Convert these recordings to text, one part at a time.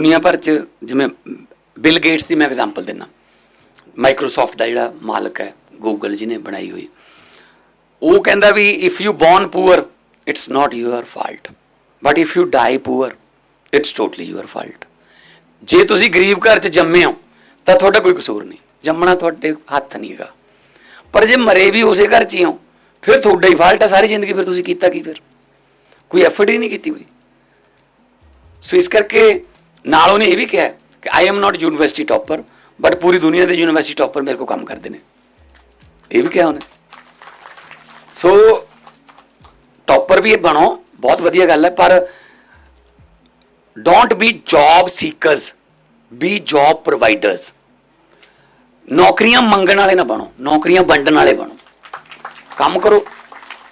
ਦੁਨੀਆ ਭਰ ਚ ਜਿਵੇਂ ਬਿਲ ਗੇਟਸ ਦੀ ਮੈਂ ਐਗਜ਼ਾਮਪਲ ਦਿੰਨਾ। ਮਾਈਕਰੋਸਾਫਟ ਦਾ ਜਿਹੜਾ ਮਾਲਕ ਹੈ ਗੂਗਲ ਜਿਹਨੇ ਬਣਾਈ ਹੋਈ। ਉਹ ਕਹਿੰਦਾ ਵੀ if you born poor it's not your fault but if you die poor it's totally your fault ਜੇ ਤੁਸੀਂ ਗਰੀਬ ਘਰ ਚ ਜੰਮੇ ਹੋ, ਤਾਂ ਤੁਹਾਡਾ ਕੋਈ ਕਸੂਰ ਨਹੀਂ। ਜੰਮਣਾ ਤੁਹਾਡੇ ਹੱਥ ਨਹੀਂ ਹੈਗਾ। ਪਰ ਜੇ ਮਰੇ ਵੀ ਉਸੇ ਘਰ ਚ ਹੀ ਹੋ, ਫਿਰ ਤੁਹਾਡਾ ਹੀ ਫਾਲਟ ਹੈ, ਸਾਰੀ ਜ਼ਿੰਦਗੀ ਫਿਰ ਤੁਸੀਂ ਕੀਤਾ ਕੀ ਫਿਰ? ਕੋਈ ਐਫਰਟ ਹੀ ਨਹੀਂ ਕੀਤੀ ਕੋਈ ਸੋ ਇਸ ਕਰਕੇ ਨਾਲ ਉਹਨੇ ਇਹ ਵੀ ਕਿਹਾ ਕਿ I am not university topper but ਪੂਰੀ ਦੁਨੀਆ ਦੇ ਯੂਨੀਵਰਸਿਟੀ ਟੌਪਰ ਮੇਰੇ ਕੋ ਕੰਮ ਕਰਦੇ ਨੇ। ਇਹ ਵੀ ਕਿਹਾ ਉਹਨੇ। ਸੋ ਟੌਪਰ ਵੀ ਇਹ ਬਣੋ, ਬਹੁਤ ਵਧੀਆ ਗੱਲ ਹੈ, ਪਰ don't be job seekers be job providers ਨੌਕਰੀਆਂ ਮੰਗਣ ਵਾਲੇ ਨਾ ਬਣੋ, ਨੌਕਰੀਆਂ ਵੰਡਣ ਵਾਲੇ ਬਣੋ। ਕੰਮ ਕਰੋ,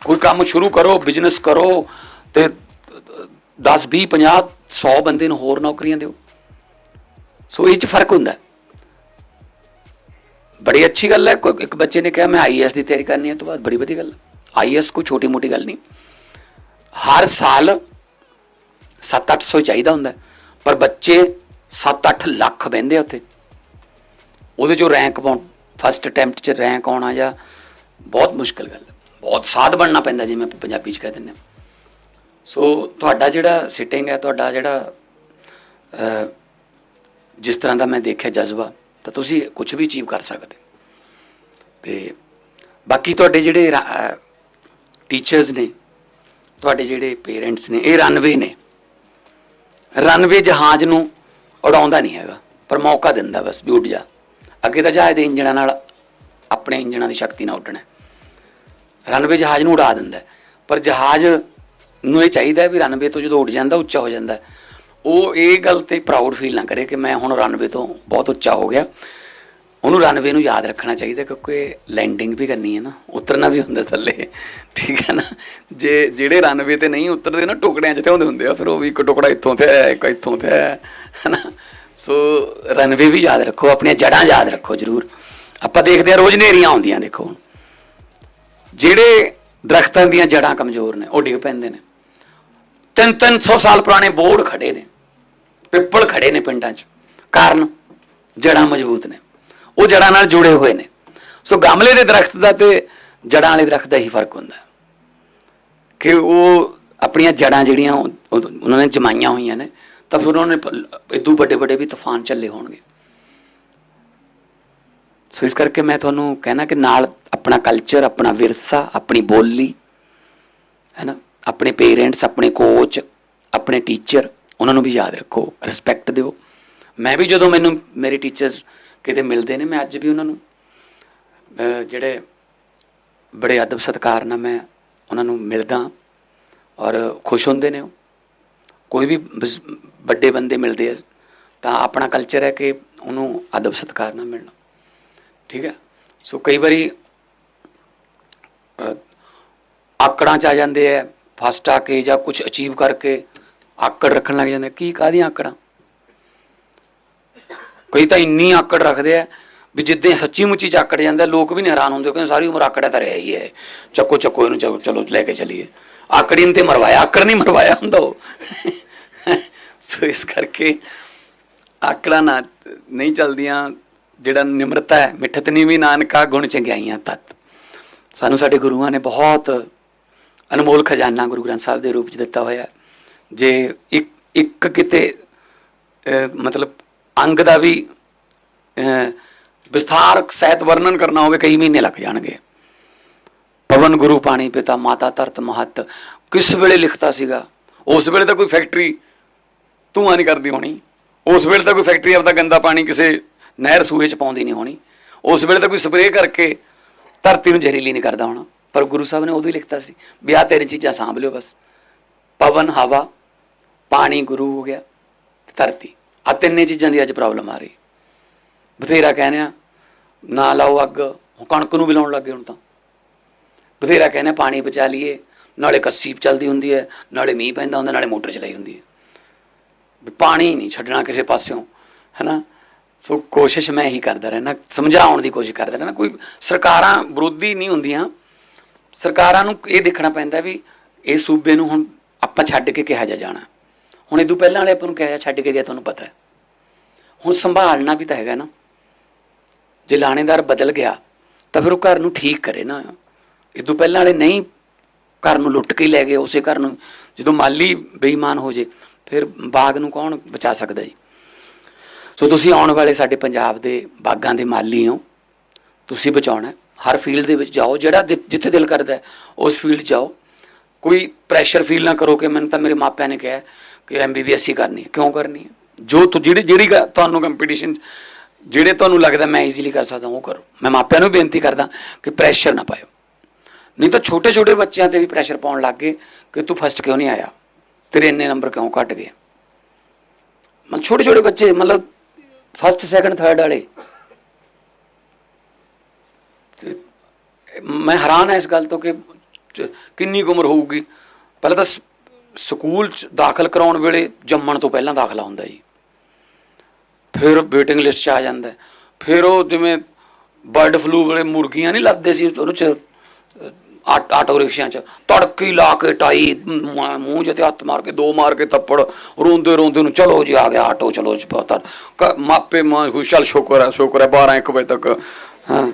ਕੋਈ ਕੰਮ ਸ਼ੁਰੂ ਕਰੋ ਬਿਜ਼ਨਸ ਕਰੋ, ਤੇ 10 20 50 100 ਬੰਦੇ ਨੂੰ ਹੋਰ ਨੌਕਰੀਆਂ ਦਿਓ। ਸੋ ਇਹ ਚ ਫ਼ਰਕ ਹੁੰਦਾ। ਬੜੀ ਅੱਛੀ ਗੱਲ ਹੈ, ਕੋਈ ਇੱਕ ਬੱਚੇ ਨੇ ਕਿਹਾ, ਮੈਂ ਆਈਐਸ ਦੀ ਤਿਆਰੀ ਕਰਨੀ ਹੈ। ਤੋਂ ਬਾਅਦ ਬੜੀ ਵਧੀਆ ਗੱਲ ਆਈਐਸ ਕੋਈ ਛੋਟੀ ਮੋਟੀ ਗੱਲ ਨਹੀਂ। ਹਰ ਸਾਲ 7-800 ਚਾਹੀਦਾ ਹੁੰਦਾ ਪਰ ਬੱਚੇ 7-8 ਲੱਖ ਬਹਿੰਦੇ ਆ ਉੱਥੇ। ਉਹਦੇ ਚੋਂ ਰੈਂਕ ਪਾਉਣ ਫਸਟ ਅਟੈਂਪਟ 'ਚ ਰੈਂਕ ਆਉਣਾ ਜਾਂ ਬਹੁਤ ਮੁਸ਼ਕਲ ਗੱਲ ਹੈ। ਬਹੁਤ ਸਾਧ ਬਣਨਾ ਪੈਂਦਾ, ਜਿਵੇਂ ਆਪਾਂ ਪੰਜਾਬੀ 'ਚ ਕਹਿ ਦਿੰਦੇ ਹਾਂ। ਸੋ ਤੁਹਾਡਾ ਜਿਹੜਾ ਸਿਟਿੰਗ ਹੈ, ਤੁਹਾਡਾ ਜਿਹੜਾ ਜਿਸ ਤਰ੍ਹਾਂ ਦਾ ਮੈਂ ਦੇਖਿਆ ਜਜ਼ਬਾ, ਤਾਂ ਤੁਸੀਂ ਕੁਝ ਵੀ ਅਚੀਵ ਕਰ ਸਕਦੇ ਤੇ ਬਾਕੀ ਤੁਹਾਡੇ ਜਿਹੜੇ ਟੀਚਰਸ ਨੇ, ਤੁਹਾਡੇ ਜਿਹੜੇ ਪੇਰੈਂਟਸ ਨੇ, ਇਹ ਰਨਵੇ ਨੇ। ਰਨਵੇ ਜਹਾਜ਼ ਨੂੰ ਉਡਾਉਂਦਾ ਨਹੀਂ ਹੈਗਾ, ਪਰ ਮੌਕਾ ਦਿੰਦਾ ਬਸ ਵੀ ਉੱਡ ਜਾ। ਅੱਗੇ ਤਾਂ ਜਹਾਜ਼ ਦੇ ਇੰਜਣਾਂ ਨਾਲ ਆਪਣੇ ਇੰਜਣਾਂ ਦੀ ਸ਼ਕਤੀ ਨਾਲ ਉੱਡਣਾ। ਰਨਵੇ ਜਹਾਜ਼ ਨੂੰ ਉਡਾ ਦਿੰਦਾ ਪਰ ਜਹਾਜ਼ ਨੂੰ ਇਹ ਚਾਹੀਦਾ ਵੀ ਰਨਵੇ ਤੋਂ ਜਦੋਂ ਉੱਡ ਜਾਂਦਾ, ਉੱਚਾ ਹੋ ਜਾਂਦਾ ਉਹ ਇਹ ਗੱਲ ਤੇ ਪ੍ਰਾਊਡ ਫੀਲ ਨਾ ਕਰੇ ਕਿ ਮੈਂ ਹੁਣ ਰਨਵੇ ਤੋਂ ਬਹੁਤ ਉੱਚਾ ਹੋ ਗਿਆ। ਉਹਨੂੰ ਰਨਵੇ ਨੂੰ ਯਾਦ ਰੱਖਣਾ ਚਾਹੀਦਾ ਕਿਉਂਕਿ ਲੈਂਡਿੰਗ ਵੀ ਕਰਨੀ ਹੈ ਨਾ, ਉਤਰਨਾ ਵੀ ਹੁੰਦਾ ਥੱਲੇ, ਠੀਕ ਹੈ ਨਾ? ਜੇ, ਜਿਹੜੇ ਰਨਵੇ ਤੇ ਨਹੀਂ ਉਤਰਦੇ ਨਾ, ਟੁਕੜਿਆਂ 'ਚ ਤੇ ਹੁੰਦੇ ਹੁੰਦੇ ਆ, ਫਿਰ ਉਹ ਵੀ ਇੱਕ ਟੁਕੜਾ ਇੱਥੋਂ ਤੇ ਆਇਆ ਇੱਕ ਇੱਥੋਂ ਤੇ ਆਇਆ ਹੈ ਨਾ ਸੋ ਰਨਵੇ ਵੀ ਯਾਦ ਰੱਖੋ, ਆਪਣੀਆਂ ਜੜ੍ਹਾਂ ਯਾਦ ਰੱਖੋ ਜ਼ਰੂਰ। ਆਪਾਂ ਦੇਖਦੇ ਆ ਰੋਜ਼ ਨੇਰੀਆਂ ਆਉਂਦੀਆਂ ਦੇਖੋ ਜਿਹੜੇ ਦਰਖਤਾਂ ਦੀਆਂ ਜੜ੍ਹਾਂ ਕਮਜ਼ੋਰ ਨੇ, ਉਹ ਡਿੱਗ ਪੈਂਦੇ ਨੇ। ਤਿੰਨ ਤਿੰਨ ਸੌ ਸਾਲ ਪੁਰਾਣੇ ਬੋਰਡ ਖੜੇ ਨੇ, ਪਿੱਪਲ ਖੜੇ ਨੇ ਪਿੰਡਾਂ 'ਚ। ਕਾਰਨ ਜੜ੍ਹਾਂ ਮਜ਼ਬੂਤ ਨੇ। ਉਹ ਜੜ੍ਹਾਂ ਨਾਲ ਜੁੜੇ ਹੋਏ ਨੇ। ਸੋ ਗਮਲੇ ਦੇ ਦਰਖਤ ਦਾ ਤੇ ਜੜ੍ਹਾਂ ਵਾਲੇ ਦਰਖਤ ਦਾ ਹੀ ਫ਼ਰਕ ਹੁੰਦਾ। ਕਿ ਉਹ ਆਪਣੀਆਂ ਜੜ੍ਹਾਂ ਜਿਹੜੀਆਂ ਉਹਨਾਂ ਨੇ ਜਮਾਈਆਂ ਹੋਈਆਂ ਨੇ, ਤਾਂ ਫਿਰ ਉਹਨਾਂ ਨੇ ਇਦੋਂ ਵੱਡੇ ਵੱਡੇ ਵੀ ਤੂਫਾਨ ਚੱਲੇ ਹੋਣਗੇ। ਸੋ ਇਸ ਕਰਕੇ ਮੈਂ ਤੁਹਾਨੂੰ ਕਹਿਣਾ ਕਿ ਨਾਲ ਆਪਣਾ ਕਲਚਰ ਆਪਣਾ ਵਿਰਸਾ, ਆਪਣੀ ਬੋਲੀ, ਹੈ ਨਾ? ਆਪਣੇ ਪੇਰੈਂਟਸ ਆਪਣੇ ਕੋਚ ਆਪਣੇ ਟੀਚਰ ਉਹਨਾਂ ਨੂੰ ਵੀ ਯਾਦ ਰੱਖੋ ਰਿਸਪੈਕਟ ਦਿਓ। ਮੈਂ ਵੀ ਜਦੋਂ ਮੈਨੂੰ ਮੇਰੇ ਟੀਚਰਸ ਕਿਤੇ ਮਿਲਦੇ ਨੇ, ਮੈਂ ਅੱਜ ਵੀ ਉਹਨਾਂ ਨੂੰ ਜਿਹੜੇ ਬੜੇ ਅਦਬ ਸਤਿਕਾਰ ਨਾਲ ਮੈਂ ਉਹਨਾਂ ਨੂੰ ਮਿਲਦਾ ਔਰ ਖੁਸ਼ ਹੁੰਦੇ ਨੇ ਉਹ। ਕੋਈ ਵੀ ਬਸ ਵੱਡੇ ਬੰਦੇ ਮਿਲਦੇ ਆ, ਤਾਂ ਆਪਣਾ ਕਲਚਰ ਹੈ ਕਿ ਉਹਨੂੰ ਅਦਬ ਸਤਿਕਾਰ ਨਾਲ ਮਿਲਣਾ। ਠੀਕ ਹੈ? ਸੋ ਕਈ ਵਾਰੀ ਆਕੜਾਂ ਚ ਆ ਜਾਂਦੇ ਆ ਫਸਟ ਆ ਕੇ ਜਾਂ ਕੁਝ ਅਚੀਵ ਕਰਕੇ ਆਕੜ ਰੱਖਣ ਲੱਗ ਜਾਂਦੇ ਕੀ ਕਾਹਦੀਆਂ ਆਕੜਾਂ? ਕਈ ਤਾਂ ਇੰਨੀ ਆਕੜ ਰੱਖਦੇ ਆ ਵੀ ਜਿੱਦਾਂ ਸੱਚੀ ਮੁੱਚੀ ਚ ਆਕੜ ਜਾਂਦਾ, ਲੋਕ ਵੀ ਹੈਰਾਨ ਹੁੰਦੇ ਕਹਿੰਦੇ ਸਾਰੀ ਉਮਰ ਆਕੜਿਆ ਤਾਂ ਰਿਹਾ ਹੀ ਹੈ। ਚੱਕੋ ਚੱਕੋ ਇਹਨੂੰ, ਚਲੋ ਚਲੋ ਲੈ ਕੇ ਚਲੀਏ। ਆਕੜੀ ਨੇ ਤੇ ਮਰਵਾਇਆ, ਆਕੜ ਨਹੀਂ ਮਰਵਾਇਆ ਹੁੰਦਾ ਉਹ। ਸੋ ਇਸ ਕਰਕੇ ਆਕੜਾਂ ਨਾ, ਨਹੀਂ ਚਲਦੀਆਂ, ਜਿਹੜਾ ਨਿਮਰਤਾ ਹੈ, ਮਿੱਠਤ ਨੀਵੀਂ ਨਾਨਕਾ ਗੁਣ ਚੰਗਿਆਈਆਂ ਤਤ। ਸਾਨੂੰ ਸਾਡੇ ਗੁਰੂਆਂ ਨੇ ਬਹੁਤ ਅਨਮੋਲ ਖਜ਼ਾਨਾ ਗੁਰੂ ਗ੍ਰੰਥ ਸਾਹਿਬ ਦੇ ਰੂਪ ਚ ਦਿੱਤਾ ਹੋਇਆ ਜੇ ਇੱਕ ਇੱਕ ਕਿਤੇ ਮਤਲਬ ਅੰਗ ਦਾ ਵੀ ਵਿਸਥਾਰ ਸਹਿਤ ਵਰਣਨ ਕਰਨਾ ਹੋਵੇ, ਕਈ ਮਹੀਨੇ ਲੱਗ ਜਾਣਗੇ। ਪਵਨ ਗੁਰੂ ਪਾਣੀ ਪਿਤਾ, ਮਾਤਾ ਧਰਤ ਮਹਤ। ਕਿਸ ਵੇਲੇ ਲਿਖਤਾ ਸੀਗਾ? ਉਸ ਵੇਲੇ ਤਾਂ ਕੋਈ ਫੈਕਟਰੀ ਧੂਆਂ ਨਹੀਂ ਕਰਦੀ ਹੋਣੀ। ਉਸ ਵੇਲੇ ਤਾਂ ਕੋਈ ਫੈਕਟਰੀ ਆਪਦਾ ਗੰਦਾ ਪਾਣੀ ਕਿਸੇ ਨਹਿਰ ਸੂਏ ਚ ਪਾਉਂਦੀ ਨਹੀਂ ਹੋਣੀ। ਉਸ ਵੇਲੇ ਤਾਂ ਕੋਈ ਸਪਰੇਅ ਕਰਕੇ ਧਰਤੀ ਨੂੰ ਜ਼ਹਿਰੀਲੀ ਨਹੀਂ ਕਰਦਾ ਹੋਣਾ। ਪਰ ਗੁਰੂ ਸਾਹਿਬ ਨੇ ਉਦੋਂ ਹੀ ਲਿਖਤਾ ਸੀ ਵੀ ਆਹ ਤੇਰੀ ਚੀਜ਼ਾਂ ਸਾਂਭ ਲਿਓ ਬਸ। ਪਵਨ, ਹਵਾ, ਪਾਣੀ, ਗੁਰੂ ਹੋ ਗਿਆ, ਧਰਤੀ। ਆ ਤਿੰਨੇ ਚੀਜ਼ਾਂ ਦੀ ਅੱਜ ਪ੍ਰੋਬਲਮ ਆ ਰਹੀ। ਬਥੇਰਾ ਕਹਿੰਦੇ ਆ, ਨਾ ਲਾਓ ਅੱਗ, ਹੁਣ ਕਣਕ ਨੂੰ ਵੀ ਲਾਉਣ ਲੱਗੇ ਹੁਣ ਤਾਂ। ਬਥੇਰਾ ਕਹਿੰਦੇ ਆ, ਪਾਣੀ ਬਚਾ ਲਈਏ, ਨਾਲੇ ਕੱਸੀ ਚੱਲਦੀ ਹੁੰਦੀ ਹੈ, ਨਾਲੇ ਮੀਂਹ ਪੈਂਦਾ ਹੁੰਦਾ, ਨਾਲੇ ਮੋਟਰ ਚਲਾਈ ਹੁੰਦੀ ਹੈ। ਵੀ ਪਾਣੀ ਨਹੀਂ ਛੱਡਣਾ ਕਿਸੇ ਪਾਸਿਓਂ, ਹੈਨਾ? ਸੋ ਕੋਸ਼ਿਸ਼ ਮੈਂ ਹੀ ਕਰਦਾ ਰਹਿਣਾ ਸਮਝਾਉਣ ਦੀ ਕੋਸ਼ਿਸ਼ ਕਰਦਾ ਰਹਿਣਾ ਕੋਈ ਸਰਕਾਰਾਂ ਵਿਰੋਧੀ ਨਹੀਂ ਹੁੰਦੀਆਂ। ਸਰਕਾਰਾਂ ਨੂੰ ਇਹ ਦੇਖਣਾ ਪੈਂਦਾ ਵੀ ਇਹ ਸੂਬੇ ਨੂੰ ਹੁਣ ਆਪਾਂ ਛੱਡ ਕੇ ਕਿਹਾ ਜਾ ਜਾਣਾ। ਹੁਣ ਇਦੋਂ ਪਹਿਲਾਂ ਵਾਲੇ ਆਪਾਂ ਨੂੰ ਕਿਹਾ ਛੱਡ ਕੇ ਗਿਆ ਤੁਹਾਨੂੰ ਪਤਾ ਹੈ। ਹੁਣ ਸੰਭਾਲਣਾ ਵੀ ਤਾਂ ਹੈਗਾ ਨਾ। ਜੇ ਲਾਣੇਦਾਰ ਬਦਲ ਗਿਆ, ਤਾਂ ਫਿਰ ਉਹ ਘਰ ਨੂੰ ਠੀਕ ਕਰੇ ਨਾ। ਇਹ ਤੋਂ ਪਹਿਲਾਂ ਵਾਲੇ ਨਹੀਂ ਘਰ ਨੂੰ ਲੁੱਟ ਕੇ ਲੈ ਗਏ, ਉਸੇ ਘਰ ਨੂੰ। ਜਦੋਂ ਮਾਲੀ ਬੇਈਮਾਨ ਹੋ ਜੇ, ਫਿਰ ਬਾਗ ਨੂੰ ਕੌਣ ਬਚਾ ਸਕਦਾ ਜੀ? ਸੋ ਤੁਸੀਂ ਆਉਣ ਵਾਲੇ ਸਾਡੇ ਪੰਜਾਬ ਦੇ ਬਾਗਾਂ ਦੇ ਮਾਲੀ ਹੋ। ਤੁਸੀਂ ਬਚਾਉਣਾ ਹਰ ਫੀਲਡ ਦੇ ਵਿੱਚ ਜਾਓ, ਜਿਹੜਾ ਜਿੱਥੇ ਦਿਲ ਕਰਦਾ ਉਸ ਫੀਲਡ 'ਚ ਜਾਓ। ਕੋਈ ਪ੍ਰੈਸ਼ਰ ਫੀਲ ਨਾ ਕਰੋ ਕਿ ਮੈਨੂੰ ਤਾਂ ਮੇਰੇ ਮਾਪਿਆਂ ਨੇ ਕਿਹਾ ਕਿ ਐਮਬੀਬੀਐਸ ਹੀ ਕਰਨੀ ਹੈ। ਕਿਉਂ ਕਰਨੀ ਹੈ? ਜੋ ਤੁ, ਜਿਹੜੀ ਜਿਹੜੀ ਤੁਹਾਨੂੰ ਕੰਪੀਟੀਸ਼ਨ ਜਿਹੜੇ ਤੁਹਾਨੂੰ ਲੱਗਦਾ ਮੈਂ ਈਜ਼ੀਲੀ ਕਰ ਸਕਦਾ, ਉਹ ਕਰੋ। ਮੈਂ ਮਾਪਿਆਂ ਨੂੰ ਬੇਨਤੀ ਕਰਦਾ ਕਿ ਪ੍ਰੈਸ਼ਰ ਨਾ ਪਾਇਓ। ਨਹੀਂ ਤਾਂ ਛੋਟੇ ਛੋਟੇ ਬੱਚਿਆਂ ਤੇ ਵੀ ਪ੍ਰੈਸ਼ਰ ਪਾਉਣ ਲੱਗ ਗਏ ਕਿ ਤੂੰ ਫਸਟ ਕਿਉਂ ਨਹੀਂ ਆਇਆ? ਤੇਰੇ ਇੰਨੇ ਨੰਬਰ ਕਿਉਂ ਘਟ ਗਏ? ਮਤਲਬ ਛੋਟੇ ਛੋਟੇ ਬੱਚੇ, ਮਤਲਬ ਫਸਟ ਸੈਕੰਡ ਥਰਡ ਵਾਲੇ ਮੈਂ ਹੈਰਾਨ ਹਾਂ ਇਸ ਗੱਲ ਤੋਂ ਕਿ ਕਿੰਨੀ ਕੁ ਉਮਰ ਹੋਊਗੀ। ਪਹਿਲਾਂ ਤਾਂ ਸਕੂਲ ਚ ਦਾਖਲ ਕਰਾਉਣ ਵੇਲੇ ਜੰਮਣ ਤੋਂ ਪਹਿਲਾਂ ਦਾਖਲਾ ਹੁੰਦਾ ਜੀ। ਫਿਰ ਵੇਟਿੰਗ ਲਿਸਟ 'ਚ ਆ ਜਾਂਦਾ। ਫਿਰ ਉਹ ਜਿਵੇਂ ਬਰਡ ਫਲੂ ਵੇਲੇ ਮੁਰਗੀਆਂ ਨਹੀਂ ਲੱਦਦੇ ਸੀ ਉਹਨੂੰ ਚ ਅਹ, ਆਟੋ ਰਿਕਸ਼ਿਆਂ 'ਚ। ਤੜਕੀ ਲਾ ਕੇ ਟਾਈ ਮੂੰਹ ਜਿਹੇ ਤੇ ਹੱਥ ਮਾਰ ਕੇ ਦੋ ਮਾਰ ਕੇ ਥੱਪੜ ਰੋਂਦੇ ਰੋਂਦੇ ਨੂੰ ਚਲੋ ਜੀ ਆ ਗਿਆ ਆਟੋ ਚਲੋ ਜੀ ਪਤਾ। ਮਾਪੇ ਮਾਂ ਖੁਸ਼ਲ ਸ਼ੁਕਰ ਹੈ ਸ਼ੁਕਰ ਹੈ 12 1 ਵਜੇ ਤੱਕ ਹਾਂ।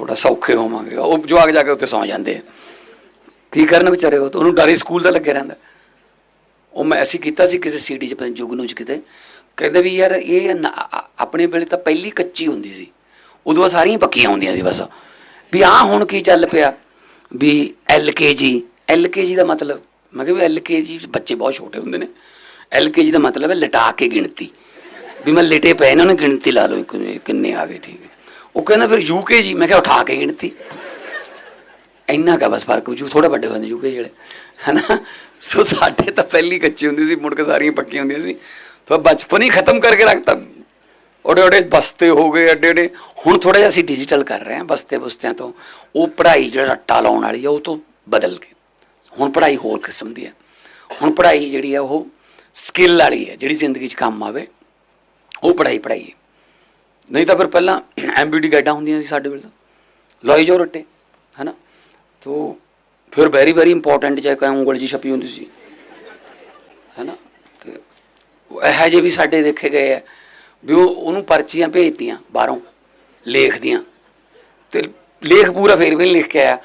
ਥੋੜਾ ਸੌਖੇ ਹੋਵਾਂਗੇ। ਉਹ ਜਵਾਕ ਜਾ ਕੇ ਉੱਤੇ ਸੌ ਜਾਂਦੇ ਆ। ਕੀ ਕਰਨ ਵਿਚਾਰੇ ਉਹ? ਤਾਂ ਉਹਨੂੰ ਡਰ ਹੀ ਸਕੂਲ ਦਾ ਲੱਗਿਆ ਰਹਿੰਦਾ। ਉਹ ਮੈਂ ਅਸੀਂ ਕੀਤਾ ਸੀ ਕਿਸੇ ਸੀਡੀ ਚ, ਪਤਾ ਨੀ ਜੁਗਨੂ ਚ ਕਿਤੇ। ਕਹਿੰਦੇ ਵੀ ਯਾਰ ਇਹ ਨਾ- ਆਪਣੇ ਵੇਲੇ ਤਾਂ ਪਹਿਲੀ ਕੱਚੀ ਹੁੰਦੀ ਸੀ। ਉਦੋਂ ਸਾਰੀਆਂ ਪੱਕੀਆਂ ਹੁੰਦੀਆਂ ਸੀ ਬਸ। ਵੀ ਆਹ ਹੁਣ ਕੀ ਚੱਲ ਪਿਆ? ਵੀ ਐਲਕੇਜੀ ਐਲਕੇਜੀ ਦਾ ਮਤਲਬ, ਮੈਂ ਕਿਹਾ ਵੀ ਐਲਕੇਜੀ ਬੱਚੇ ਬਹੁਤ ਛੋਟੇ ਹੁੰਦੇ ਨੇ। ਐਲਕੇਜੀ ਦਾ ਮਤਲਬ ਹੈ ਲਟਾ ਕੇ ਗਿਣਤੀ। ਵੀ ਮੈਂ ਲੇਟੇ ਪਏ ਇਹਨਾਂ ਨੇ ਗਿਣਤੀ ਲਾ ਲਓ ਕਿ- ਕਿੰਨੇ ਆ ਗਏ, ਠੀਕ ਹੈ। ਉਹ ਕਹਿੰਦਾ ਫਿਰ ਯੂਕੇਜੀ ਮੈਂ ਕਿਹਾ ਉਠਾ ਕੇ ਗਿਣਤੀ। ਇੰਨਾ ਕਾ ਬਸ ਫ਼ਰਕ, ਜੂ ਥੋੜਾ ਵੱਡੇ ਹੁੰਦੇ ਯੂਕੇ ਜਿਹੜੇ ਹਨਾ? ਸੋ ਸਾਡੇ ਤਾਂ ਪਹਿਲੀ ਕੱਚੀ ਹੁੰਦੀ ਸੀ, ਮੁੜ ਕੇ ਸਾਰੀਆਂ ਪੱਕੀਆਂ ਹੁੰਦੀਆਂ ਸੀ। ਤਾਂ ਬਚਪਨ ਹੀ ਖਤਮ ਕਰਕੇ ਰੱਖਤਾ। ਓਡੇ ਓਡੇ ਬਸਤੇ ਹੋ ਗਏ ਅੱਡੇ ਅੱਡੇ ਹੁਣ ਥੋੜਾ ਜਿਹਾ ਅਸੀਂ ਡਿਜੀਟਲ ਕਰ ਰਹੇ ਹਾਂ, ਬਸਤੇ ਬੁਸਤਿਆਂ ਤੋਂ। ਉਹ ਪੜ੍ਹਾਈ ਜਿਹੜਾ ਰੱਟਾ ਲਾਉਣ ਵਾਲੀ ਆ, ਉਹ ਤੋਂ ਬਦਲ ਕੇ। ਹੁਣ ਪੜ੍ਹਾਈ ਹੋਰ ਕਿਸਮ ਦੀ ਹੈ ਹੁਣ ਪੜ੍ਹਾਈ ਜਿਹੜੀ ਆ, ਉਹ ਸਕਿੱਲ ਵਾਲੀ ਹੈ ਜਿਹੜੀ ਜ਼ਿੰਦਗੀ 'ਚ ਕੰਮ ਆਵੇ, ਉਹ ਪੜ੍ਹਾਈ ਪੜ੍ਹਾਈ ਹੈ ਨਹੀਂ ਤਾਂ ਫਿਰ ਪਹਿਲਾਂ ਐਮਬੀਡੀ ਗਾਈਡਾਂ ਹੁੰਦੀਆਂ ਸੀ ਸਾਡੇ ਵੇਲੇ ਤਾਂ। ਲੋਈ ਜੋ ਰੱਟੇ, ਹੈਨਾ? ਤੋ ਫਿਰ ਵੈਰੀ ਵੈਰੀ ਇੰਪੋਰਟੈਂਟ ਜੇ ਕੋਈ ਉਂਗਲ ਜੀ ਛਪੀ ਹੁੰਦੀ ਸੀ। ਹੈਨਾ? ਤੇ ਉਹ ਇਹੋ ਜਿਹੇ ਵੀ ਸਾਡੇ ਦੇਖੇ ਗਏ ਆ ਵੀ ਉਹ ਉਹਨੂੰ ਪਰਚੀਆਂ ਭੇਜਤੀਆਂ ਬਾਹਰੋਂ, ਲੇਖ ਦੀਆਂ। ਤੇ ਲੇਖ ਪੂਰਾ ਫੇਰ ਵੀ ਨਹੀਂ ਲਿਖ ਕੇ ਆਇਆ।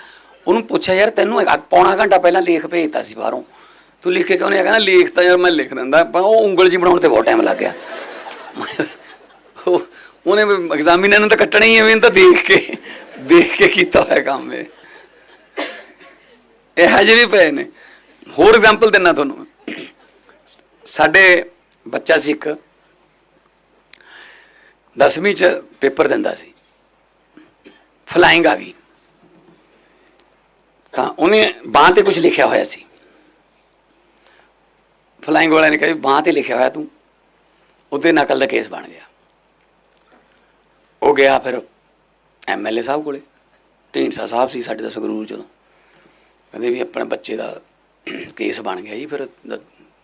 ਉਹਨੂੰ ਪੁੱਛਿਆ, ਯਾਰ ਤੈਨੂੰ ਪੌਣਾ ਘੰਟਾ ਪਹਿਲਾਂ ਲੇਖ ਭੇਜਤਾ ਸੀ ਬਾਹਰੋਂ। ਤੂੰ ਲਿਖ ਕੇ ਕਿਉਂ ਨਹੀਂ ਆਇਆ? ਕਹਿੰਦਾ, ਲੇਖ ਤਾਂ ਯਾਰ ਮੈਂ ਲਿਖ ਦਿੰਦਾ। ਪਰ ਉਹ ਉਂਗਲ ਜੀ ਬਣਾਉਣ ਤੇ ਬਹੁਤ ਟਾਈਮ ਲੱਗ ਗਿਆ। ਉਹਨੇ ਐਗਜ਼ਾਮੀਨਰ ਨੂੰ ਤਾਂ ਕੱਟਣਾ ਹੀ ਐਵੇਂ ਇਹਨੂੰ ਤਾਂ ਦੇਖ ਕੇ ਦੇਖ ਕੇ ਕੀਤਾ ਹੋਇਆ ਕੰਮ ਇਹ। ਇਹ ਹਜੇ ਵੀ ਪਏ ਨੇ। ਹੋਰ ਐਗਜ਼ਾਮਪਲ ਦਿੰਨਾ ਤੁਹਾਨੂੰ ਸਾਡੇ ਬੱਚਾ ਸੀ ਇੱਕ 10ਵੀਂ ਚ ਪੇਪਰ ਦਿੰਦਾ ਸੀ। ਫਲਾਈਂਗ ਆ ਗਈ। ਤਾਂ ਉਹਨੇ ਬਾਂਹ ਤੇ ਕੁਝ ਲਿਖਿਆ ਹੋਇਆ ਸੀ। ਫਲਾਈਂਗ ਵਾਲਿਆਂ ਨੇ ਕਿਹਾ ਵੀ ਬਾਂਹ ਤੇ ਲਿਖਿਆ ਹੋਇਆ ਤੂੰ। ਉਹਦੇ ਨਕਲ ਦਾ ਕੇਸ ਬਣ ਗਿਆ। ਉਹ ਗਿਆ ਫਿਰ ਐਮਐਲਏ ਸਾਹਿਬ ਕੋਲੇ। ਢੀਂਡਸਾ ਸਾਹਿਬ ਸੀ ਸਾਡੇ ਦਾ ਸੰਗਰੂਰ ਜਦੋਂ ਕਹਿੰਦੇ ਵੀ ਆਪਣੇ ਬੱਚੇ ਦਾ ਕੇਸ ਬਣ ਗਿਆ ਜੀ, ਫਿਰ ਦ-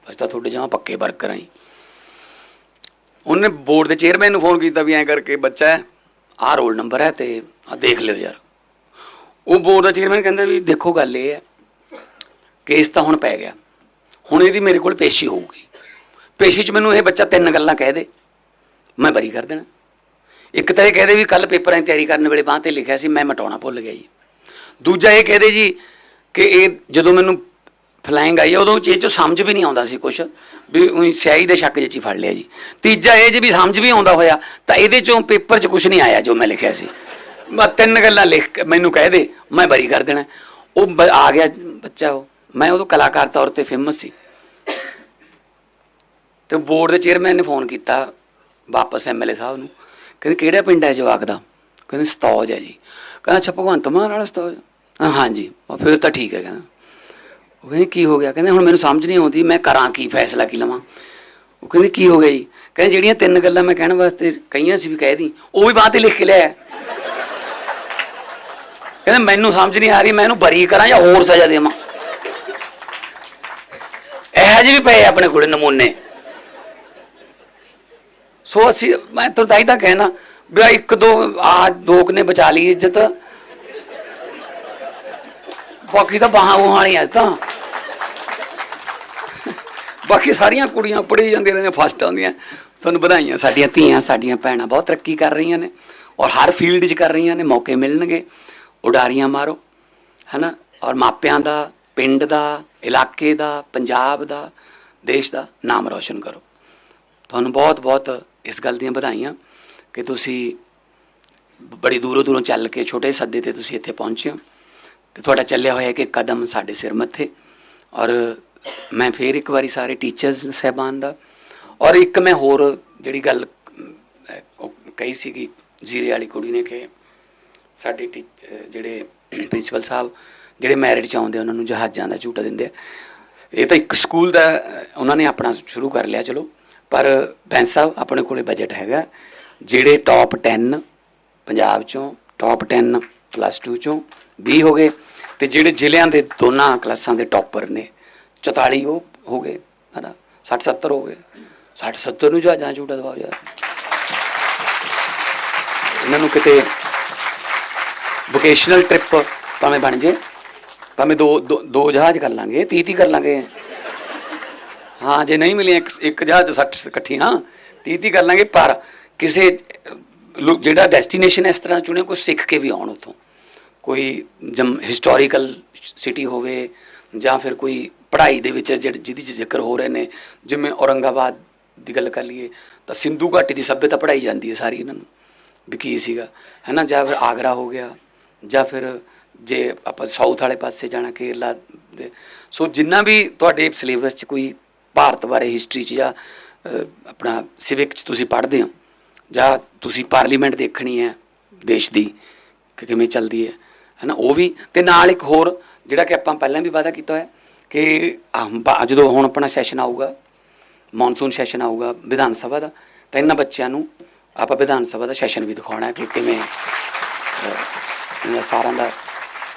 ਅਸੀਂ ਤਾਂ ਤੁਹਾਡੇ ਜਮਾ ਪੱਕੇ ਵਰਕਰ ਆਂ ਜੀ। ਉਹਨੇ ਬੋਰਡ ਦੇ ਚੇਅਰਮੈਨ ਨੂੰ ਫੋਨ ਕੀਤਾ ਵੀ ਐਂ ਕਰਕੇ ਬੱਚਾ ਹੈ, ਆਹ ਰੋਲ ਨੰਬਰ ਹੈ ਤੇ ਆ ਦੇਖ ਲਿਓ ਯਾਰ। ਉਹ ਬੋਰਡ ਦਾ ਚੇਅਰਮੈਨ ਕਹਿੰਦਾ ਵੀ ਦੇਖੋ ਗੱਲ ਇਹ ਹੈ, ਕੇਸ ਤਾਂ ਹੁਣ ਪੈ ਗਿਆ। ਹੁਣ ਇਹਦੀ ਮੇਰੇ ਕੋਲ ਪੇਸ਼ੀ ਹੋਊਗੀ। ਪੇਸ਼ੀ 'ਚ ਮੈਨੂੰ ਇਹ ਬੱਚਾ ਤਿੰਨ ਗੱਲਾਂ ਕਹਿ ਦੇ। ਮੈਂ ਬਰੀ ਕਰ ਦੇਣਾ। ਇੱਕ ਤਾਂ ਇਹ ਕਹਦੇ ਵੀ ਕੱਲ ਪੇਪਰਾਂ ਦੀ ਤਿਆਰੀ ਕਰਨ ਵੇਲੇ ਬਾਂਹ ਤੇ ਲਿਖਿਆ ਸੀ ਮੈਂ ਮਟਾਉਣਾ ਭੁੱਲ ਗਿਆ ਜੀ। ਦੂਜਾ ਇਹ ਕਹਦੇ ਜੀ ਕਿ ਇਹ ਜਦੋਂ ਮੈਨੂੰ ਫਲਾਇੰਗ ਆਈ ਆ, ਉਦੋਂ ਇਹ ਚੋਂ ਸਮਝ ਵੀ ਨਹੀਂ ਆਉਂਦਾ ਸੀ ਕੁਝ ਵੀ ਉਹੀ ਸਿਆਹੀ ਦੇ ਸ਼ੱਕ ਜਿਹੀ ਫੜ ਲਿਆ ਜੀ। ਤੀਜਾ ਇਹ ਜੀ ਵੀ ਸਮਝ ਵੀ ਆਉਂਦਾ ਹੋਇਆ ਤਾਂ ਇਹਦੇ ਚੋਂ ਪੇਪਰ 'ਚ ਕੁਝ ਨਹੀਂ ਆਇਆ ਜੋ ਮੈਂ ਲਿਖਿਆ ਸੀ। ਮੈਂ ਤਿੰਨ ਗੱਲਾਂ ਲਿਖ ਮੈਨੂੰ ਕਹਿ ਦੇ ਮੈਂ ਬਰੀ ਕਰ ਦੇਣਾ। ਉਹ ਬ- ਆ ਗਿਆ ਬੱਚਾ ਉਹ ਮੈਂ ਉਦੋਂ ਕਲਾਕਾਰ ਤੌਰ ਤੇ ਫੇਮਸ ਸੀ। ਤੇ ਬੋਰਡ ਦੇ ਚੇਅਰਮੈਨ ਨੇ ਫੋਨ ਕੀਤਾ ਵਾਪਸ ਐਮਐਲਏ ਸਾਹਿਬ ਨੂੰ। ਕਹਿੰਦੇ, ਕਿਹੜਾ ਪਿੰਡ ਹੈ ਜਵਾਕ ਦਾ? ਕਹਿੰਦੇ, ਸਤੌਜ ਹੈ ਜੀ। ਕਹਿੰਦਾ, ਅੱਛਾ, ਭਗਵੰਤ ਮਾਨ ਵਾਲਾ ਸਤੌਜ? ਹਾਂਜੀ। ਫਿਰ ਤਾਂ ਠੀਕ ਹੈ, ਕਹਿੰਦਾ। ਉਹ ਕਹਿੰਦੇ, ਕੀ ਹੋ ਗਿਆ? ਕਹਿੰਦੇ, ਹੁਣ ਮੈਨੂੰ ਸਮਝ ਨਹੀਂ ਆਉਂਦੀ, ਮੈਂ ਕਰਾਂ ਕੀ, ਫੈਸਲਾ ਕੀ ਲਵਾਂ? ਉਹ ਕਹਿੰਦੇ, ਕੀ ਹੋ ਗਿਆ ਜੀ? ਕਹਿੰਦੇ, ਜਿਹੜੀਆਂ ਤਿੰਨ ਗੱਲਾਂ ਮੈਂ ਕਹਿਣ ਵਾਸਤੇ ਕਹੀਆਂ ਸੀ ਵੀ ਕਹਿ ਦੀ, ਉਹ ਵੀ ਬਾਅਦ ਤੇ ਲਿਖ ਕੇ ਲਿਆ ਕਹਿੰਦੇ, ਮੈਨੂੰ ਸਮਝ ਨਹੀਂ ਆ ਰਹੀ, ਮੈਂ ਇਹਨੂੰ ਬਰੀ ਕਰਾਂ ਜਾਂ ਹੋਰ ਸਜ਼ਾ ਦੇਵਾਂ? ਇਹੋ ਜਿਹੇ ਵੀ ਪਏ ਆਪਣੇ ਕੋਲ ਨਮੂਨੇ। ਸੋ ਅਸੀਂ, ਮੈਂ ਤੁਹਾਨੂੰ ਤਾਂ ਹੀ ਤਾਂ ਕਹਿਣਾ, ਵੀ ਆਹ ਇੱਕ ਦੋ, ਆ ਦੋ ਨੇ ਬਚਾ ਲਈ ਇੱਜ਼ਤ। ਬਾਕੀ ਤਾਂ ਬਾਹਾਂ ਬੂਹਾਂ ਵਾਲੀਆਂ ਅੱਜ ਤਾਂ ਬਾਕੀ ਸਾਰੀਆਂ ਕੁੜੀਆਂ ਪੜ੍ਹੀ ਜਾਂਦੀਆਂ ਰਹਿੰਦੀਆਂ ਫਸਟ ਆਉਂਦੀਆਂ। ਤੁਹਾਨੂੰ ਵਧਾਈਆਂ, ਸਾਡੀਆਂ ਧੀਆਂ, ਸਾਡੀਆਂ ਭੈਣਾਂ ਬਹੁਤ ਤਰੱਕੀ ਕਰ ਰਹੀਆਂ ਨੇ। ਔਰ ਹਰ ਫੀਲਡ 'ਚ ਕਰ ਰਹੀਆਂ ਨੇ, ਮੌਕੇ ਮਿਲਣਗੇ। ਉਡਾਰੀਆਂ ਮਾਰੋ, ਹੈਨਾ? ਔਰ ਮਾਪਿਆਂ ਦਾ, ਪਿੰਡ ਦਾ, ਇਲਾਕੇ ਦਾ, ਪੰਜਾਬ ਦਾ, ਦੇਸ਼ ਦਾ ਨਾਮ ਰੌਸ਼ਨ ਕਰੋ। ਤੁਹਾਨੂੰ ਬਹੁਤ ਬਹੁਤ ਇਸ ਗੱਲ ਦੀਆਂ ਵਧਾਈਆਂ ਕਿ ਤੁਸੀਂ ਬੜੀ ਦੂਰੋਂ ਦੂਰੋਂ ਚੱਲ ਕੇ ਛੋਟੇ ਸੱਦੇ ਤੇ ਤੁਸੀਂ ਇੱਥੇ ਪਹੁੰਚੇ ਹੋ ਤੇ ਤੁਹਾਡਾ ਚੱਲਿਆ ਹੋਇਆ ਕਿ ਕਦਮ ਸਾਡੇ ਸਿਰ ਮੱਥੇ ਔਰ ਮੈਂ ਫੇਰ ਇੱਕ ਵਾਰੀ ਸਾਰੇ ਟੀਚਰਸ ਸਹਿਬਾਨ ਦਾ ਔਰ ਇੱਕ ਮੈਂ ਹੋਰ ਜਿਹੜੀ ਗੱਲ ਉਹ ਕਹੀ ਸੀਗੀ ਜ਼ੀਰੇ ਵਾਲੀ ਕੁੜੀ ਨੇ ਕਿ ਸਾਡੇ ਟੀਚ ਜਿਹੜੇ ਪ੍ਰਿੰਸੀਪਲ ਸਾਹਿਬ ਜਿਹੜੇ ਮੈਰਿਟ ਚ ਆਉਂਦੇ ਉਹਨਾਂ ਨੂੰ ਜਹਾਜ਼ਾਂ ਦਾ ਝੂਟਾ ਦਿੰਦੇ ਆ। ਇਹ ਤਾਂ ਇੱਕ ਸਕੂਲ ਦਾ ਉਹਨਾਂ ਨੇ ਆਪਣਾ ਸ਼ੁਰੂ ਕਰ ਲਿਆ, ਚਲੋ। ਪਰ ਬੈਂਸ ਸਾਹਿਬ, ਆਪਣੇ ਕੋਲੇ ਬਜਟ ਹੈਗਾ। ਜਿਹੜੇ ਟੌਪ 10 ਪੰਜਾਬ ਚੋਂ ਟੌਪ 10 ਪਲੱਸ 2 ਚੋਂ 20 ਹੋ ਗਏ ਤੇ ਜਿਹੜੇ ਜ਼ਿਲ੍ਹਿਆਂ ਦੇ ਦੋਨਾਂ ਕਲਾਸਾਂ ਦੇ ਟੌਪਰ ਨੇ 44 ਉਹ ਹੋ ਗਏ, ਹਨਾ? 60 70 ਹੋ ਗਏ। 60 70 ਨੂੰ ਜਹਾਜ਼ਾਂ ਝੂਟਾ ਦਵਾਓ ਯਾਰ। ਇਹਨਾਂ ਨੂੰ ਕਿਤੇ ਵੋਕੇਸ਼ਨਲ ਟ੍ਰਿਪ ਭਾਵੇਂ ਬਣ ਜੇ, ਭਾਵੇਂ ਦੋ, ਦੋ- ਦੋ ਜਹਾਜ਼ ਕਰ ਲਾਂਗੇ 30 30 ਕਰ ਲਾਂਗੇ। ਹਾਂ, ਜੇ ਨਹੀਂ ਮਿਲੀਆਂ ਇੱਕ ਇੱਕ ਜਹਾਜ਼ 60 ਇਕੱਠੀਆਂ 30 30 ਕਰ ਲਾਂਗੇ, ਪਰ ਕਿਸੇ ਲੋ- ਜਿਹੜਾ ਡੈਸਟੀਨੇਸ਼ਨ ਇਸ ਤਰ੍ਹਾਂ ਚੁਣਿਆ ਕੋਈ ਸਿੱਖ ਕੇ ਵੀ ਆਉਣ ਉਤੋਂ ਕੋਈ ਜਮ ਹਿਸਟੋਰੀਕਲ ਸਿਟੀ ਹੋਵੇ, ਜਾਂ ਫਿਰ ਕੋਈ ਪੜ੍ਹਾਈ ਦੇ ਵਿੱਚ ਜਿਹੜੇ, ਜਿਹਦੀ 'ਚ ਜ਼ਿਕਰ ਹੋ ਰਹੇ ਨੇ, ਜਿਵੇਂ ਔਰੰਗਾਬਾਦ ਦੀ ਗੱਲ ਕਰ ਲਈਏ, ਤਾਂ ਸਿੰਧੂ ਘਾਟੀ ਦੀ ਸਭਿਅਤਾ ਪੜ੍ਹਾਈ ਜਾਂਦੀ ਹੈ ਸਾਰੀ ਇਹਨਾਂ ਨੂੰ, ਵੀ ਕੀ ਸੀਗਾ, ਹੈਨਾ, ਜਾਂ ਫਿਰ ਆਗਰਾ ਹੋ ਗਿਆ, ਜਾਂ ਫਿਰ ਜੇ ਆਪਾਂ ਸਾਊਥ ਵਾਲੇ ਪਾਸੇ ਜਾਣਾ, ਕੇਰਲਾ ਦੇ, ਸੋ ਜਿੰਨਾ ਵੀ ਤੁਹਾਡੇ ਸਿਲੇਬਸ 'ਚ ਕੋਈ ਭਾਰਤ ਬਾਰੇ ਹਿਸਟਰੀ 'ਚ ਜਾਂ ਆਪਣਾ ਸਿਵਿਕ 'ਚ ਤੁਸੀਂ ਪੜ੍ਹਦੇ ਹੋ ਜਾਂ ਤੁਸੀਂ ਪਾਰਲੀਮੈਂਟ ਦੇਖਣੀ ਹੈ ਦੇਸ਼ ਦੀ ਕਿ ਕਿਵੇਂ ਚੱਲਦੀ ਹੈ, ਹੈਨਾ? ਉਹ ਵੀ ਤੇ ਨਾਲ ਇੱਕ ਹੋਰ ਜਿਹੜਾ ਕਿ ਆਪਾਂ ਪਹਿਲਾਂ ਵੀ ਵਾਅਦਾ ਕੀਤਾ ਹੋਇਆ ਕਿ ਜਦੋਂ ਹੁਣ ਆਪਣਾ ਸੈਸ਼ਨ ਆਊਗਾ ਮੌਨਸੂਨ ਸੈਸ਼ਨ ਆਊਗਾ ਵਿਧਾਨ ਸਭਾ ਦਾ, ਤਾਂ ਇਹਨਾਂ ਬੱਚਿਆਂ ਨੂੰ ਆਪਾਂ ਵਿਧਾਨ ਸਭਾ ਦਾ ਸੈਸ਼ਨ ਵੀ ਦਿਖਾਉਣਾ ਕਿ ਕਿਵੇਂ ਇਹਨਾਂ ਸਾਰਿਆਂ ਦਾ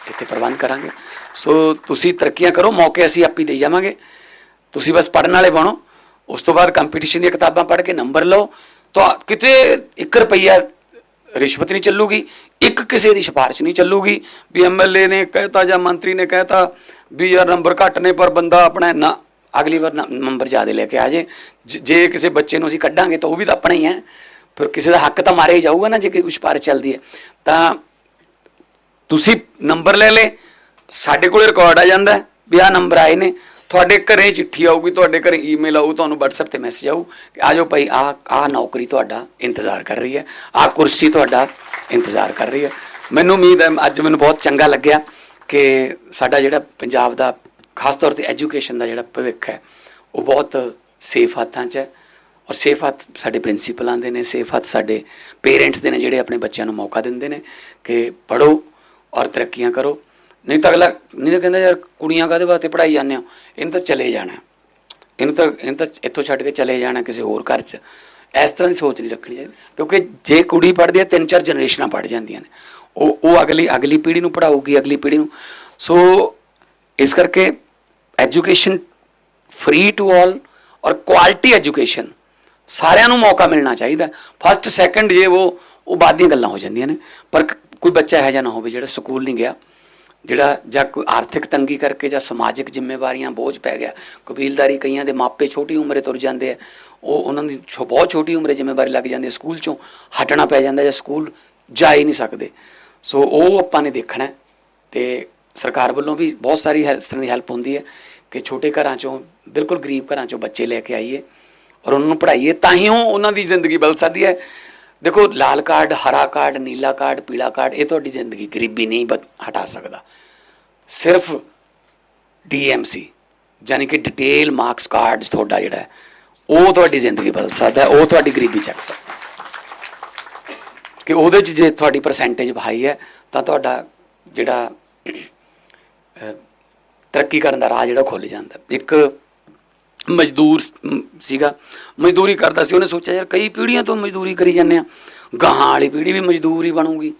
ਇੱਥੇ ਪ੍ਰਬੰਧ ਕਰਾਂਗੇ। ਸੋ ਤੁਸੀਂ ਤਰੱਕੀਆਂ ਕਰੋ, ਮੌਕੇ ਅਸੀਂ ਆਪੀ ਦੇ ਜਾਵਾਂਗੇ। ਤੁਸੀਂ ਬਸ ਪੜਨ ਵਾਲੇ ਬਣੋ। ਉਸ ਤੋਂ ਬਾਅਦ ਕੰਪੀਟੀਸ਼ਨ ਦੀਆਂ ਕਿਤਾਬਾਂ ਪੜ੍ਹ ਕੇ ਨੰਬਰ ਲਓ। ਤਾਂ ਕਿਤੇ 1 ਰੁਪਈਆ ਰਿਸ਼ਵਤ ਨਹੀਂ ਚੱਲੂਗੀ, ਇੱਕ ਕਿਸੇ ਦੀ ਸਿਫਾਰਿਸ਼ ਨਹੀਂ ਚੱਲੂਗੀ। ਵੀ ਐਮਐਲਏ ਨੇ ਕਹਿਤਾ ਜਾਂ ਮੰਤਰੀ ਨੇ ਕਹਿਤਾ ਵੀ ਯਾਰ ਨੰਬਰ ਘੱਟ ਨੇ, ਪਰ ਬੰਦਾ ਆਪਣਾ ਨਾ ਅਗਲੀ ਵਾਰ ਨੰਬਰ ਜ਼ਿਆਦਾ ਲੈ ਕੇ ਆ ਜੇ। ਜ- ਜੇ ਕਿਸੇ ਬੱਚੇ ਨੂੰ ਅਸੀਂ ਕੱਢਾਂਗੇ ਤਾਂ ਉਹ ਵੀ ਤਾਂ ਆਪਣਾ ਹੀ ਹੈ। ਫਿਰ ਕਿਸੇ ਦਾ ਹੱਕ ਤਾਂ ਮਾਰਿਆ ਹੀ ਜਾਊਗਾ ਨਾ ਜੇ ਕੋਈ ਸਿਫਾਰਿਸ਼ ਚੱਲਦੀ ਹੈ। ਤਾਂ ਤੁਸੀਂ ਨੰਬਰ ਲੈ ਲੈ ਸਾਡੇ ਕੋਲੇ ਰਿਕਾਰਡ ਆ ਜਾਂਦਾ ਵੀ ਆਹ ਨੰਬਰ ਆਏ ਨੇ। ਤੁਹਾਡੇ ਘਰੇ ਚਿੱਠੀ ਆਊਗੀ, ਤੁਹਾਡੇ ਘਰੇ ਈਮੇਲ ਆਊ, ਤੁਹਾਨੂੰ WhatsApp ਤੇ ਮੈਸੇਜ ਆਊ ਕਿ ਆਜੋ ਭਾਈ, ਆਹ ਆਹ ਨੌਕਰੀ ਤੁਹਾਡਾ ਇੰਤਜ਼ਾਰ ਕਰ ਰਹੀ ਹੈ, ਆਹ ਕੁਰਸੀ ਤੁਹਾਡਾ ਇੰਤਜ਼ਾਰ ਕਰ ਰਹੀ ਹੈ। ਮੈਨੂੰ ਉਮੀਦ ਹੈ, ਅੱਜ ਮੈਨੂੰ ਬਹੁਤ ਚੰਗਾ ਲੱਗਿਆ ਕਿ ਸਾਡਾ ਜਿਹੜਾ ਪੰਜਾਬ ਦਾ, ਖਾਸ ਤੌਰ ਤੇ ਐਜੂਕੇਸ਼ਨ ਦਾ ਜਿਹੜਾ ਭਵਿੱਖ ਹੈ, ਉਹ ਬਹੁਤ ਸੇਫ ਹੱਥਾਂ 'ਚ ਹੈ ਔਰ ਸੇਫ ਹੱਥ ਸਾਡੇ ਪ੍ਰਿੰਸੀਪਲਾਂ ਦੇ ਨੇ ਸੇਫ ਹੱਥ ਸਾਡੇ ਪੇਰੈਂਟਸ ਦੇ ਨੇ ਜਿਹੜੇ ਆਪਣੇ ਬੱਚਿਆਂ ਨੂੰ ਮੌਕਾ ਦਿੰਦੇ ਨੇ ਕਿ ਪੜੋ ਔਰ ਤਰੱਕੀਆਂ ਕਰੋ। ਨਹੀਂ ਤਾਂ ਅਗਲਾ ਨਹੀਂ ਤਾਂ ਕਹਿੰਦਾ ਯਾਰ ਕੁੜੀਆਂ ਕਾਹਦੇ ਵਾਸਤੇ ਪੜਾਈ ਜਾਂਦੇ ਹੋ? ਇਹਨੂੰ ਤਾਂ ਚਲੇ ਜਾਣਾ। ਇਹਨੂੰ ਤਾਂ ਇਹਨੂੰ ਤਾਂ ਇੱਥੋਂ ਛੱਡ ਕੇ ਚਲੇ ਜਾਣਾ ਕਿਸੇ ਹੋਰ ਘਰ 'ਚ। ਇਸ ਤਰ੍ਹਾਂ ਦੀ ਸੋਚ ਨਹੀਂ ਰੱਖਣੀ ਚਾਹੀਦੀ। ਕਿਉਂਕਿ ਜੇ ਕੁੜੀ ਪੜ੍ਹਦੀ ਹੈ, ਤਿੰਨ ਚਾਰ ਜਨਰੇਸ਼ਨਾਂ ਪੜ੍ਹ ਜਾਂਦੀਆਂ ਨੇ। ਉਹ ਉਹ ਅਗਲੀ ਅਗਲੀ ਪੀੜ੍ਹੀ ਨੂੰ ਪੜਾਊਗੀ ਅਗਲੀ ਪੀੜ੍ਹੀ ਨੂੰ। ਸੋ ਇਸ ਕਰਕੇ ਐਜੂਕੇਸ਼ਨ ਫ੍ਰੀ ਟੂ ਆਲ ਔਰ ਕੁਆਲਿਟੀ ਐਜੂਕੇਸ਼ਨ ਸਾਰਿਆਂ ਨੂੰ ਮੌਕਾ ਮਿਲਣਾ ਚਾਹੀਦਾ। ਫਸਟ, ਸੈਕੰਡ ਜੇ ਉਹ ਉਹ ਬਾਅਦ ਦੀਆਂ ਗੱਲਾਂ ਹੋ ਜਾਂਦੀਆਂ ਨੇ। ਪਰ ਕੋਈ ਬੱਚਾ ਇਹੋ ਜਿਹਾ ਨਾ ਹੋਵੇ ਜਿਹੜਾ ਸਕੂਲ ਨਹੀਂ ਗਿਆ। ਜਿਹੜਾ ਜਾਂ ਕੋਈ ਆਰਥਿਕ ਤੰਗੀ ਕਰਕੇ ਜਾਂ ਸਮਾਜਿਕ ਜ਼ਿੰਮੇਵਾਰੀਆਂ ਬੋਝ ਪੈ ਗਿਆ, ਕਬੀਲਦਾਰੀ ਕਈਆਂ ਦੇ ਮਾਪੇ ਛੋਟੀ ਉਮਰੇ ਤੁਰ ਜਾਂਦੇ ਆ, ਉਹ ਉਹਨਾਂ ਦੀ ਛੋ- ਬਹੁਤ ਛੋਟੀ ਉਮਰੇ ਜ਼ਿੰਮੇਵਾਰੀ ਲੱਗ ਜਾਂਦੀ ਹੈ ਸਕੂਲ ਚੋਂ ਹਟਣਾ ਪੈ ਜਾਂਦਾ ਜਾਂ ਸਕੂਲ ਜਾ ਹੀ ਨਹੀਂ ਸਕਦੇ। ਸੋ ਉਹ ਆਪਾਂ ਨੇ ਦੇਖਣਾ ਹੈ ਤੇ ਸਰਕਾਰ ਵੱਲੋਂ ਵੀ ਬਹੁਤ ਸਾਰੀ ਹੈਲਪ ਦੀ ਹੈਲਪ ਹੁੰਦੀ ਹੈ ਕਿ ਛੋਟੇ ਘਰਾਂ ਚੋਂ, ਬਿਲਕੁਲ ਗਰੀਬ ਘਰਾਂ ਚੋਂ ਬੱਚੇ ਲੈ ਕੇ ਆਈਏ ਔਰ ਉਹਨਾਂ ਨੂੰ ਪੜ੍ਹਾਈਏ ਤਾਂ ਹੀ ਉਹ ਉਹਨਾਂ ਦੀ ਜ਼ਿੰਦਗੀ ਬਦਲ ਸਕਦੀ ਹੈ। ਦੇਖੋ, ਲਾਲ ਕਾਰਡ, ਹਰਾ ਕਾਰਡ, ਨੀਲਾ ਕਾਰਡ, ਪੀਲਾ ਕਾਰਡ, ਇਹ ਤੁਹਾਡੀ ਜ਼ਿੰਦਗੀ ਗਰੀਬੀ ਨਹੀਂ ਬਦ- ਹਟਾ ਸਕਦਾ। ਸਿਰਫ ਡੀਐਮਸੀ ਯਾਨੀ ਕਿ ਡਿਟੇਲ ਮਾਰਕਸ ਕਾਰਡ ਤੁਹਾਡਾ ਜਿਹੜਾ ਉਹ ਤੁਹਾਡੀ ਜ਼ਿੰਦਗੀ ਬਦਲ ਸਕਦਾ ਉਹ ਤੁਹਾਡੀ ਗਰੀਬੀ ਚੱਕ ਸਕਦਾ ਕਿ ਉਹਦੇ 'ਚ ਜੇ ਤੁਹਾਡੀ ਪਰਸੈਂਟੇਜ ਹਾਈ ਹੈ, ਤਾਂ ਤੁਹਾਡਾ ਜਿਹੜਾ ਤਰੱਕੀ ਕਰਨ ਦਾ ਰਾਹ ਜਿਹੜਾ ਖੁੱਲ ਜਾਂਦਾ ਇੱਕ ਮਜ਼ਦੂਰ ਸੀਗਾ। ਮਜ਼ਦੂਰੀ ਕਰਦਾ ਸੀ। ਉਹਨੇ ਸੋਚਿਆ, ਯਾਰ ਕਈ ਪੀੜ੍ਹੀਆਂ ਤੋਂ ਮਜ਼ਦੂਰੀ ਕਰੀ ਜਾਂਦੇ ਆ। ਗਾਹਾਂ ਵਾਲੀ ਪੀੜ੍ਹੀ ਵੀ ਮਜ਼ਦੂਰ ਹੀ ਬਣੂਗੀ।